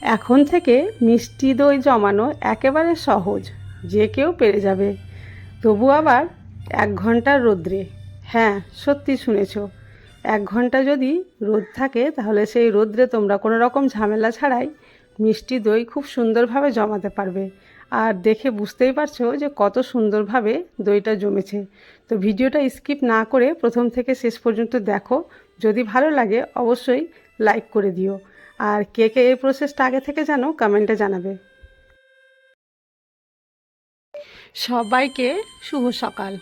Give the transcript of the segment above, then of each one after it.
এখন থেকে মিষ্টি দই জমানো একেবারে সহজ, যে কেউ পেরে যাবে। তবু আবার এক ঘণ্টার রোদ্রে। হ্যাঁ সত্যি শুনেছ। এক ঘণ্টা যদি রোদ থাকে, তাহলে সেই রোদ্রে তোমরা কোনো রকম ঝামেলা ছাড়াই মিষ্টি দই খুব সুন্দরভাবে জমাতে পারবে। আর দেখে বুঝতেই পারছ যে কত সুন্দরভাবে দইটা জমেছে। তো ভিডিওটা স্কিপ না করে প্রথম থেকে শেষ পর্যন্ত দেখো। যদি ভালো লাগে, অবশ্যই লাইক করে দিও। আর কে কে এই প্রসেসটা আগে থেকে জানো কমেন্টে জানাবে। সবাইকে শুভ সকাল।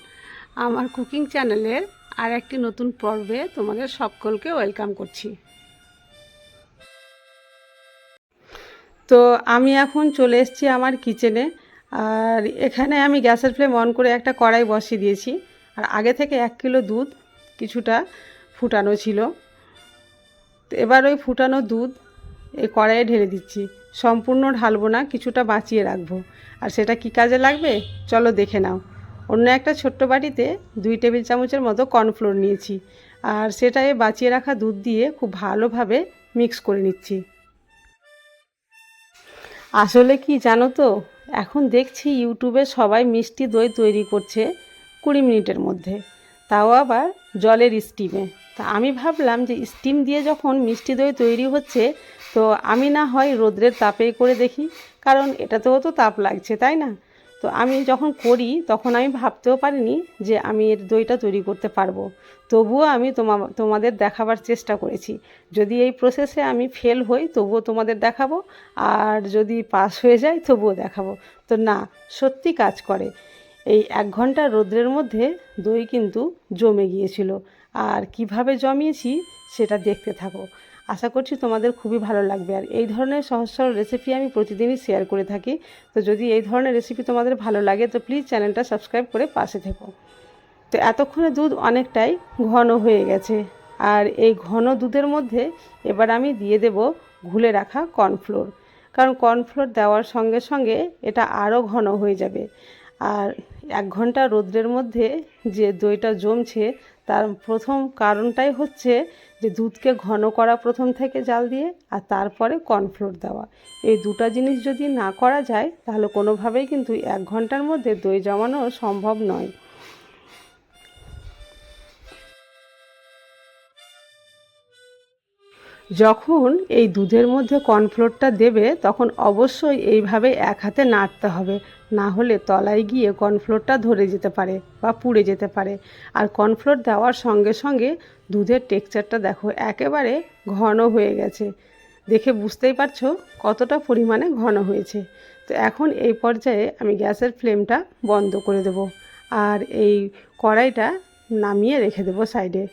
আমার কুকিং চ্যানেলের আর একটি নতুন পর্বে তোমাদের সকলকে ওয়েলকাম করছি। তো আমি এখন চলে এসেছি আমার কিচেনে আর এখানে আমি গ্যাসের ফ্লেম অন করে একটা কড়াই বসিয়ে দিয়েছি। আর আগে থেকে এক কিলো দুধ কিছুটা ফুটানো ছিল। তো এবার ওই ফুটানো দুধ এই কড়াইয়ে ঢেলে দিচ্ছি। সম্পূর্ণ ঢালবো না, কিছুটা বাঁচিয়ে রাখব। আর সেটা কি কাজে লাগবে? চলো দেখে নাও। অন্য একটা ছোট্ট বাটিতে দুই টেবিল চামচের মতো কর্নফ্লোর নিয়েছি। আর সেটাই বাঁচিয়ে রাখা দুধ দিয়ে খুব ভালোভাবে মিক্স করে নিচ্ছি। আসলে কি জানো তো? এখন দেখছি ইউটিউবে সবাই মিষ্টি দই তৈরি করছে কুড়ি মিনিটের মধ্যে। তাও আবার জলের স্টিমে। তা আমি ভাবলাম যে স্টিম দিয়ে যখন মিষ্টি দই তৈরি হচ্ছে তো আমি না হয় রোদ্রের তাপেই করে দেখি, কারণ এটাতেও তো তাপ লাগছে, তাই না? তো আমি যখন করি, তখন আমি ভাবতেও পারিনি যে আমি এর দইটা তৈরি করতে পারব। তবুও আমি তোমা তোমাদের দেখাবার চেষ্টা করেছি। যদি এই প্রসেসে আমি ফেল হই, তবুও তোমাদের দেখাবো, আর যদি পাস হয়ে যায়, তবুও দেখাবো। তো না, সত্যি কাজ করে। এই এক ঘণ্টা রোদ্রের মধ্যে দই কিন্তু জমে গিয়েছিল। আর কীভাবে জমিয়েছি, সেটা দেখতে থাকো। আশা করছি তোমাদের খুবই ভালো লাগবে। আর এই ধরনের সহজ সরল রেসিপি আমি প্রতিদিনই শেয়ার করে থাকি। তো যদি এই ধরনের রেসিপি তোমাদের ভালো লাগে, তো প্লিজ চ্যানেলটা সাবস্ক্রাইব করে পাশে থেকো। তো এতক্ষণে দুধ অনেকটাই ঘন হয়ে গেছে। আর এই ঘন দুধের মধ্যে এবার আমি দিয়ে দেব ঘুলে রাখা কর্নফ্লোর কারণ কর্নফ্লোর দেওয়ার সঙ্গে সঙ্গে এটা আরও ঘন হয়ে যাবে। আর এক ঘণ্টা রোদ্রের মধ্যে যে দইটা জমছে, তার প্রথম কারণটাই হচ্ছে যে দুধকে ঘন করা প্রথম থেকে জাল দিয়ে আর তারপরে কর্নফ্লোর দেওয়া। এই দুটা জিনিস যদি না করা যায়, তাহলে কোনোভাবেই কিন্তু এক ঘণ্টার মধ্যে দই জমানো সম্ভব নয়। যখন এই দুধের মধ্যে কর্নফ্লোরটা দেবে, তখন অবশ্যই এইভাবে এক হাতে নাড়তে হবে। না হলে তলায় গিয়ে কর্নফ্লোরটা ধরে যেতে পারে বা পুড়ে যেতে পারে। আর কর্নফ্লোর দেওয়ার সঙ্গে সঙ্গে দুধের টেক্সচারটা দেখো, একেবারে ঘন হয়ে গেছে। দেখে বুঝতেই পারছ কতটা পরিমাণে ঘন হয়েছে। তো এখন এই পর্যায়ে আমি গ্যাসের ফ্লেমটা বন্ধ করে দেব। আর এই কড়াইটা নামিয়ে রেখে দেবো সাইডে।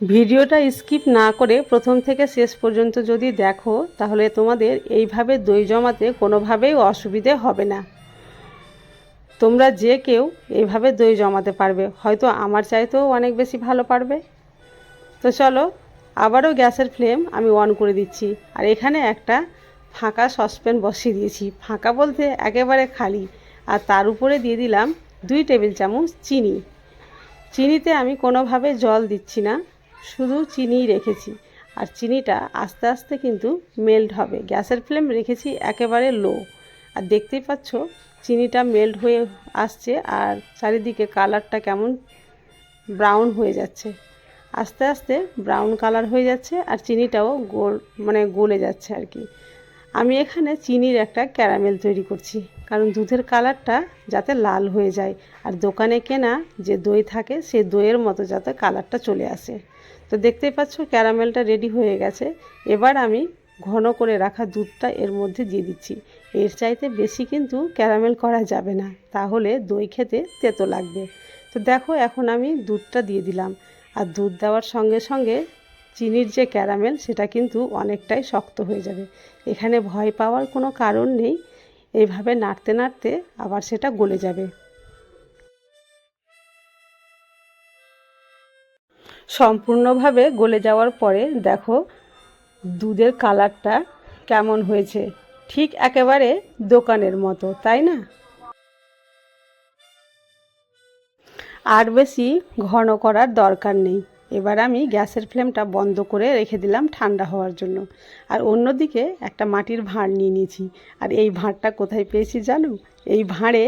ভিডিওটা স্কিপ না করে প্রথম থেকে শেষ পর্যন্ত যদি দেখো, তাহলে তোমাদের এইভাবে দই জমাতে কোনোভাবেই অসুবিধে হবে না। তোমরা যে কেউ এইভাবে দই জমাতে পারবে, হয়তো আমার চাইতেও অনেক বেশি ভালো পারবে। তো চলো, আবারও গ্যাসের ফ্লেম আমি অন করে দিচ্ছি, আর এখানে একটা ফাঁকা সসপ্যান বসিয়ে দিয়েছি। ফাঁকা বলতে একেবারে খালি, আর তার উপরে দিয়ে দিলাম দুই টেবিল চামচ চিনি। চিনিতে আমি কোনোভাবে জল দিচ্ছি না। শুধু চিনিই রেখেছি। আর চিনিটা আস্তে আস্তে কিন্তু মেল্ট হবে। গ্যাসের ফ্লেম রেখেছি একেবারে লো আর দেখতেই পাচ্ছ, চিনিটা মেল্ট হয়ে আসছে আর চারিদিকে কালারটা কেমন ব্রাউন হয়ে যাচ্ছে। আস্তে আস্তে ব্রাউন কালার হয়ে যাচ্ছে আর চিনিটাও গোল মানে গলে যাচ্ছে আর কি। আমি এখানে চিনির একটা ক্যারামেল তৈরি করছি, কারণ দুধের কালারটা যাতে লাল হয়ে যায়। আর দোকানে কেনা যে দই থাকে, সে দইয়ের মতো যাতে কালারটা চলে আসে। তো দেখতেই পাচ্ছ, ক্যারামেলটা রেডি হয়ে গেছে। এবার আমি ঘন করে রাখা দুধটা এর মধ্যে দিয়ে দিচ্ছি। এর চাইতে বেশি কিন্তু ক্যারামেল করা যাবে না, তাহলে দই খেতে তেতো লাগবে। তো দেখো, এখন আমি দুধটা দিয়ে দিলাম। আর দুধ দেওয়ার সঙ্গে সঙ্গে চিনির যে ক্যারামেল, সেটা কিন্তু অনেকটাই শক্ত হয়ে যাবে। এখানে ভয় পাওয়ার কোনো কারণ নেই। এইভাবে নাড়তে নাড়তে আবার সেটা গলে যাবে। সম্পূর্ণভাবে গলে যাওয়ার পরে দেখো দুধের কালারটা কেমন হয়েছে। ঠিক একেবারে দোকানের মতো, তাই না? আর বেশি ঘন করার দরকার নেই। এবার আমি গ্যাসের ফ্লেমটা বন্ধ করে রেখে দিলাম ঠান্ডা হওয়ার জন্য। আর অন্যদিকে একটা মাটির ভাঁড় নিয়ে নিয়েছি। আর এই ভাঁড়টা কোথায় পেয়েছি জানো? এই ভাঁড়ে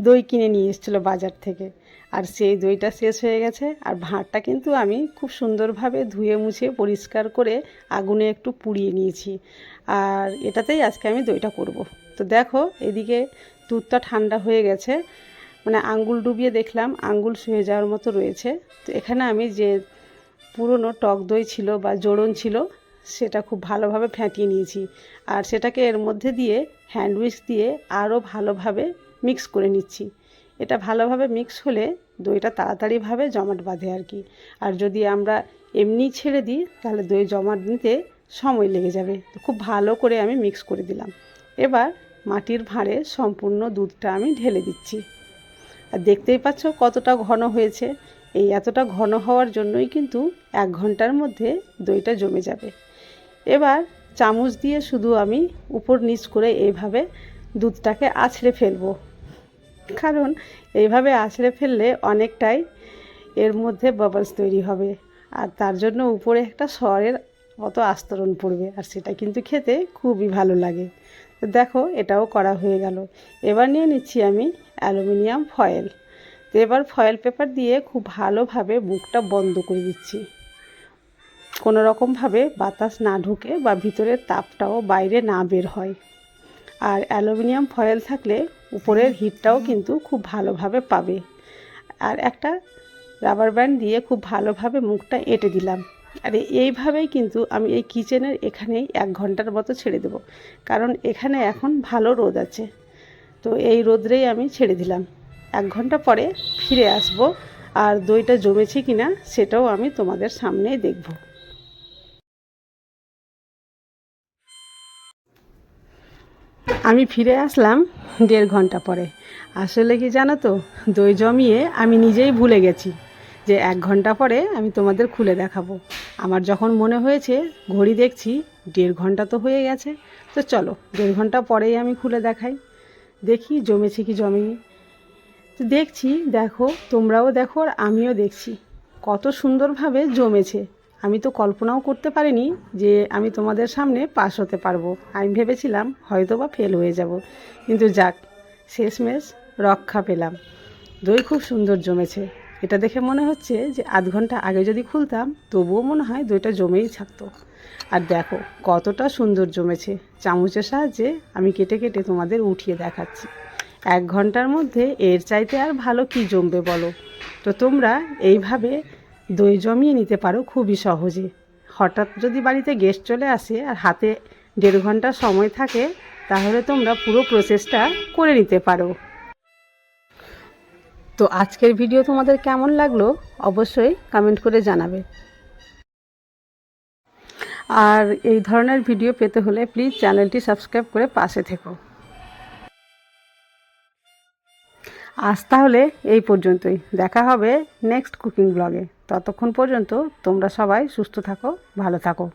দই কিনে নিয়ে এসেছিল বাজার থেকে। আর সেই দইটা শেষ হয়ে গেছে। আর ভাঁড়টা কিন্তু আমি খুব সুন্দরভাবে ধুয়ে মুছে পরিষ্কার করে আগুনে একটু পুড়িয়ে নিয়েছি। আর এটাতেই আজকে আমি দইটা করব। তো দেখো, এদিকে দুধটা ঠান্ডা হয়ে গেছে। মানে আঙ্গুল ডুবিয়ে দেখলাম, আঙ্গুল শুয়ে যাওয়ার মতো রয়েছে। তো এখানে আমি যে পুরনো টক দই ছিল বা জোড়ন ছিল, সেটা খুব ভালোভাবে ফ্যাটিয়ে নিয়েছি। আর সেটাকে এর মধ্যে দিয়ে, হ্যান্ডউইচ দিয়ে আরও ভালোভাবে মিক্স করে নিচ্ছি। এটা ভালোভাবে মিক্স হলে দইটা তাড়াতাড়িভাবে জমাট বাঁধে আর কি। আর যদি আমরা এমনি ছেড়ে দিই, তাহলে দই জমাট নিতে সময় লেগে যাবে। তো খুব ভালো করে আমি মিক্স করে দিলাম। এবার মাটির ভাঁড়ে সম্পূর্ণ দুধটা আমি ঢেলে দিচ্ছি। আর দেখতেই পাচ্ছ কতটা ঘন হয়েছে। এই এতটা ঘন হওয়ার জন্যই কিন্তু এক ঘণ্টার মধ্যে দইটা জমে যাবে। এবার চামচ দিয়ে শুধু আমি উপর নিচ করে এইভাবে দুধটাকে আছড়ে ফেলব। কারণ এইভাবে আছড়ে ফেললে অনেকটাই এর মধ্যে বাবলস তৈরি হবে। আর তার জন্য উপরে একটা স্বরের মতো আস্তরণ পড়বে, আর সেটা কিন্তু খেতে খুবই ভালো লাগে। তো দেখো, এটাও করা হয়ে গেল। এবার নিয়ে নিচ্ছি আমি অ্যালুমিনিয়াম ফয়েল। তো এবার ফয়েল পেপার দিয়ে খুব ভালোভাবে মুখটা বন্ধ করে দিচ্ছি। কোনো রকমভাবে বাতাস না ঢুকে বা ভিতরের তাপটাও বাইরে না বের হয়। আর অ্যালুমিনিয়াম ফয়েল থাকলে উপরের হিটটাও কিন্তু খুব ভালোভাবে পাবে। আর একটা রাবার ব্যান্ড দিয়ে খুব ভালোভাবে মুখটা এঁটে দিলাম। আর এইভাবেই কিন্তু আমি এই কিচেনের এখানেই এক ঘণ্টার মতো ছেড়ে দেবো, কারণ এখানে এখন ভালো রোদ আছে। তো এই রোদ্রেই আমি ছেড়ে দিলাম। এক ঘণ্টা পরে ফিরে আসব, আর দইটা জমেছে কিনা সেটাও আমি তোমাদের সামনেই দেখব। আমি ফিরে আসলাম দেড় ঘণ্টা পরে। আসলে কি জানো তো, দই জমিয়ে আমি নিজেই ভুলে গেছি যে এক ঘণ্টা পরে আমি তোমাদের খুলে দেখাবো। আমার যখন মনে হয়েছে ঘড়ি দেখছি, দেড় ঘণ্টা তো হয়ে গেছে। তো চলো, দেড় ঘণ্টা পরেই আমি খুলে দেখাই। দেখি জমেছে কি জমেনি তো দেখছি, দেখো, তোমরাও দেখো আর আমিও দেখছি। কত সুন্দরভাবে জমেছে। আমি তো কল্পনাও করতে পারিনি যে আমি তোমাদের সামনে পাশ হতে পারব। আমি ভেবেছিলাম হয়তো বা ফেল হয়ে যাব। কিন্তু যাক, শেষমেশ রক্ষা পেলাম। দই খুব সুন্দর জমেছে। এটা দেখে মনে হচ্ছে যে আধ ঘণ্টা আগে যদি খুলতাম, তবুও মনে হয় দইটা জমেই থাকতো। আর দেখো, কতটা সুন্দর জমেছে। চামচের সাহায্যে আমি কেটে কেটে তোমাদের উঠিয়ে দেখাচ্ছি। এক ঘণ্টার মধ্যে এর চাইতে আর ভালো কি জমবে বলো? তো তোমরা এইভাবে দই জমিয়ে নিতে পারো খুবই সহজে। হঠাৎ যদি বাড়িতে গেস্ট চলে আসে আর হাতে দেড় ঘণ্টা সময় থাকে, তাহলে তোমরা পুরো প্রসেসটা করে নিতে পারো। তো আজকের ভিডিও তোমাদের কেমন লাগল অবশ্যই কমেন্ট করে জানাবে। আর এই ধরনের ভিডিও পেতে হলে প্লিজ চ্যানেলটি সাবস্ক্রাইব করে পাশে থেকো। আজ তাহলে এই পর্যন্তই। দেখা হবে নেক্সট কুকিং ব্লগে ততক্ষণ পর্যন্ত তোমরা সবাই সুস্থ থাকো ভালো থাকো।